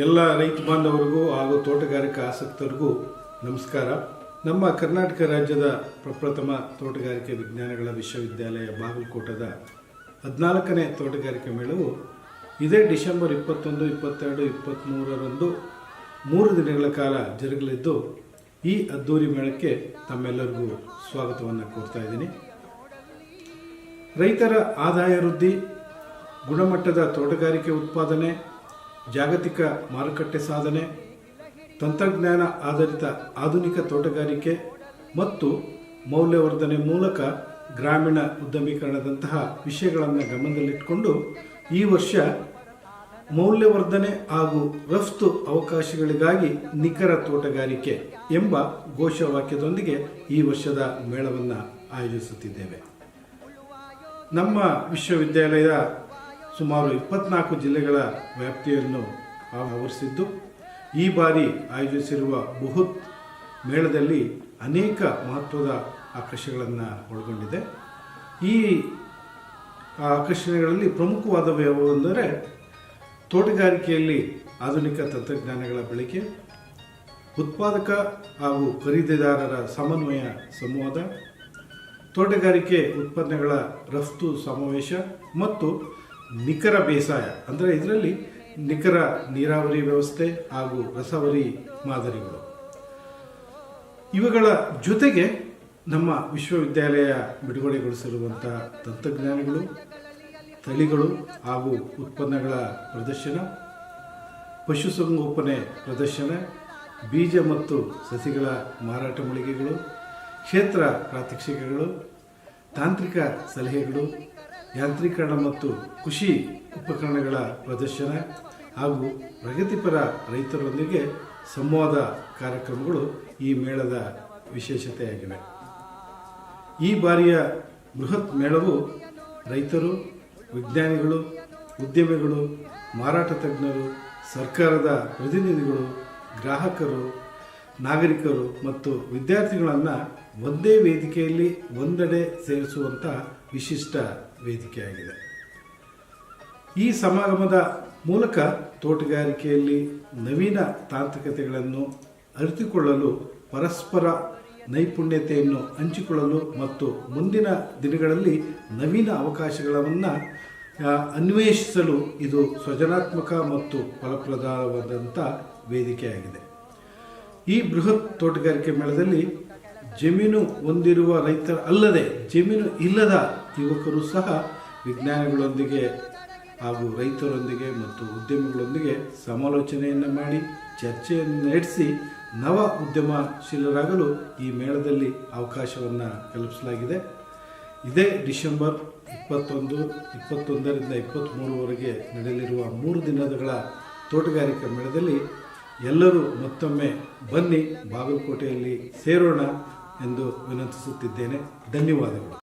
ಎಲ್ಲ ರೈತ ಬಾಂಧವರಿಗೂ ಹಾಗೂ ತೋಟಗಾರಿಕಾ ಆಸಕ್ತರಿಗೂ ನಮಸ್ಕಾರ. ನಮ್ಮ ಕರ್ನಾಟಕ ರಾಜ್ಯದ ಪ್ರಪ್ರಥಮ ತೋಟಗಾರಿಕೆ ವಿಜ್ಞಾನಗಳ ವಿಶ್ವವಿದ್ಯಾಲಯ ಬಾಗಲಕೋಟದ ಹದಿನಾಲ್ಕನೇ ತೋಟಗಾರಿಕೆ ಮೇಳವು ಇದೇ ಡಿಸೆಂಬರ್ ಇಪ್ಪತ್ತೊಂದು, ಇಪ್ಪತ್ತೆರಡು ಇಪ್ಪತ್ತ್ಮೂರರಂದು ಮೂರು ದಿನಗಳ ಕಾಲ ಜರುಗಲಿದ್ದು, ಈ ಅದ್ದೂರಿ ಮೇಳಕ್ಕೆ ತಮ್ಮೆಲ್ಲರಿಗೂ ಸ್ವಾಗತವನ್ನು ಕೋರ್ತಾ ಇದ್ದೀನಿ. ರೈತರ ಆದಾಯ ವೃದ್ಧಿ, ಗುಣಮಟ್ಟದ ತೋಟಗಾರಿಕೆ ಉತ್ಪಾದನೆ ಜಾಗತಿಕ ಮಾರುಕಟ್ಟೆ ಸಾಧನೆ, ತಂತ್ರಜ್ಞಾನ ಆಧಾರಿತ ಆಧುನಿಕ ತೋಟಗಾರಿಕೆ ಮತ್ತು ಮೌಲ್ಯವರ್ಧನೆ ಮೂಲಕ ಗ್ರಾಮೀಣ ಉದ್ಯಮೀಕರಣದಂತಹ ವಿಷಯಗಳನ್ನು ಗಮನದಲ್ಲಿಟ್ಟುಕೊಂಡು ಈ ವರ್ಷ ಮೌಲ್ಯವರ್ಧನೆ ಹಾಗೂ ರಫ್ತು ಅವಕಾಶಗಳಿಗಾಗಿ ನಿಖರ ತೋಟಗಾರಿಕೆ ಎಂಬ ಘೋಷವಾಕ್ಯದೊಂದಿಗೆ ಈ ವರ್ಷದ ಮೇಳವನ್ನು ಆಯೋಜಿಸುತ್ತಿದ್ದೇವೆ. ನಮ್ಮ ವಿಶ್ವವಿದ್ಯಾಲಯ ಸುಮಾರು ಇಪ್ಪತ್ನಾಲ್ಕು ಜಿಲ್ಲೆಗಳ ವ್ಯಾಪ್ತಿಯನ್ನು ಆವರಿಸಿದ್ದು, ಈ ಬಾರಿ ಆಯೋಜಿಸಿರುವ ಬೃಹತ್ ಮೇಳದಲ್ಲಿ ಅನೇಕ ಮಹತ್ವದ ಆಕರ್ಷಣೆಗಳನ್ನು ಒಳಗೊಂಡಿದೆ. ಈ ಆಕರ್ಷಣೆಗಳಲ್ಲಿ ಪ್ರಮುಖವಾದವು ಯಾವುವು ಅಂದರೆ, ತೋಟಗಾರಿಕೆಯಲ್ಲಿ ಆಧುನಿಕ ತಂತ್ರಜ್ಞಾನಗಳ ಬಳಕೆ, ಉತ್ಪಾದಕ ಹಾಗೂ ಖರೀದಿದಾರರ ಸಮನ್ವಯ ಸಂವಾದ, ತೋಟಗಾರಿಕೆ ಉತ್ಪನ್ನಗಳ ರಫ್ತು ಸಮಾವೇಶ ಮತ್ತು ನಿಖರ ಬೇಸಾಯ, ಅಂದರೆ ಇದರಲ್ಲಿ ನಿಖರ ನೀರಾವರಿ ವ್ಯವಸ್ಥೆ ಹಾಗೂ ರಸವರಿ ಮಾದರಿಗಳು. ಇವುಗಳ ಜೊತೆಗೆ ನಮ್ಮ ವಿಶ್ವವಿದ್ಯಾಲಯ ಬಿಡುಗಡೆಗೊಳಿಸಿರುವಂಥ ತಂತ್ರಜ್ಞಾನಗಳು, ತಳಿಗಳು ಹಾಗೂ ಉತ್ಪನ್ನಗಳ ಪ್ರದರ್ಶನ, ಪಶುಸಂಗೋಪನೆ ಪ್ರದರ್ಶನ, ಬೀಜ ಮತ್ತು ಸಸಿಗಳ ಮಾರಾಟ ಮಳಿಗೆಗಳು, ಕ್ಷೇತ್ರ ಪ್ರಾತ್ಯಕ್ಷಿಕೆಗಳು, ತಾಂತ್ರಿಕ ಸಲಹೆಗಳು ಯಾಂತ್ರೀಕರಣ ಮತ್ತು ಕೃಷಿ ಉಪಕರಣಗಳ ಪ್ರದರ್ಶನ ಹಾಗೂ ಪ್ರಗತಿಪರ ರೈತರೊಂದಿಗೆ ಸಂವಾದ ಕಾರ್ಯಕ್ರಮಗಳು ಈ ಮೇಳದ ವಿಶೇಷತೆಯಾಗಿವೆ. ಈ ಬಾರಿಯ ಬೃಹತ್ ಮೇಳವು ರೈತರು, ವಿಜ್ಞಾನಿಗಳು, ಉದ್ಯಮಿಗಳು, ಮಾರಾಟ ತಜ್ಞರು, ಸರ್ಕಾರದ ಪ್ರತಿನಿಧಿಗಳು, ಗ್ರಾಹಕರು, ನಾಗರಿಕರು ಮತ್ತು ವಿದ್ಯಾರ್ಥಿಗಳನ್ನು ಒಂದೇ ವೇದಿಕೆಯಲ್ಲಿ ಒಂದೆಡೆ ಸೇರಿಸುವಂಥ ವಿಶಿಷ್ಟ ವೇದಿಕೆಯಾಗಿದೆ. ಈ ಸಮಾಗಮದ ಮೂಲಕ ತೋಟಗಾರಿಕೆಯಲ್ಲಿ ನವೀನ ತಾಂತ್ರಿಕತೆಗಳನ್ನು ಅರಿತುಕೊಳ್ಳಲು, ಪರಸ್ಪರ ನೈಪುಣ್ಯತೆಯನ್ನು ಹಂಚಿಕೊಳ್ಳಲು ಮತ್ತು ಮುಂದಿನ ದಿನಗಳಲ್ಲಿ ನವೀನ ಅವಕಾಶಗಳನ್ನು ಅನ್ವೇಷಿಸಲು ಇದು ಸೃಜನಾತ್ಮಕ ಮತ್ತು ಫಲಪ್ರದವಾದಂಥ ವೇದಿಕೆಯಾಗಿದೆ. ಈ ಬೃಹತ್ ತೋಟಗಾರಿಕೆ ಮೇಳದಲ್ಲಿ ಜಮೀನು ಹೊಂದಿರುವ ರೈತರ ಅಲ್ಲದೆ ಜಮೀನು ಇಲ್ಲದ ಯುವಕರು ಸಹ ವಿಜ್ಞಾನಿಗಳೊಂದಿಗೆ ಹಾಗೂ ರೈತರೊಂದಿಗೆ ಮತ್ತು ಉದ್ಯಮಿಗಳೊಂದಿಗೆ ಸಮಾಲೋಚನೆಯನ್ನು ಮಾಡಿ ಚರ್ಚೆಯನ್ನು ನಡೆಸಿ ನವ ಉದ್ಯಮಶೀಲರಾಗಲು ಈ ಮೇಳದಲ್ಲಿ ಅವಕಾಶವನ್ನು ಕಲ್ಪಿಸಲಾಗಿದೆ. ಇದೇ ಡಿಸೆಂಬರ್ ಇಪ್ಪತ್ತೊಂದು, ಇಪ್ಪತ್ತೊಂದರಿಂದ ಇಪ್ಪತ್ತ್ಮೂರವರೆಗೆ ನಡೆಯಲಿರುವ ಮೂರು ದಿನಗಳ ತೋಟಗಾರಿಕಾ ಮೇಳದಲ್ಲಿ ಎಲ್ಲರೂ ಮತ್ತೊಮ್ಮೆ ಬನ್ನಿ, ಬಾಗಲಕೋಟೆಯಲ್ಲಿ ಸೇರೋಣ. ಎಂದು ವಿನಂತಿಸುತ್ತಿದ್ದೇನೆ. ಧನ್ಯವಾದಗಳು.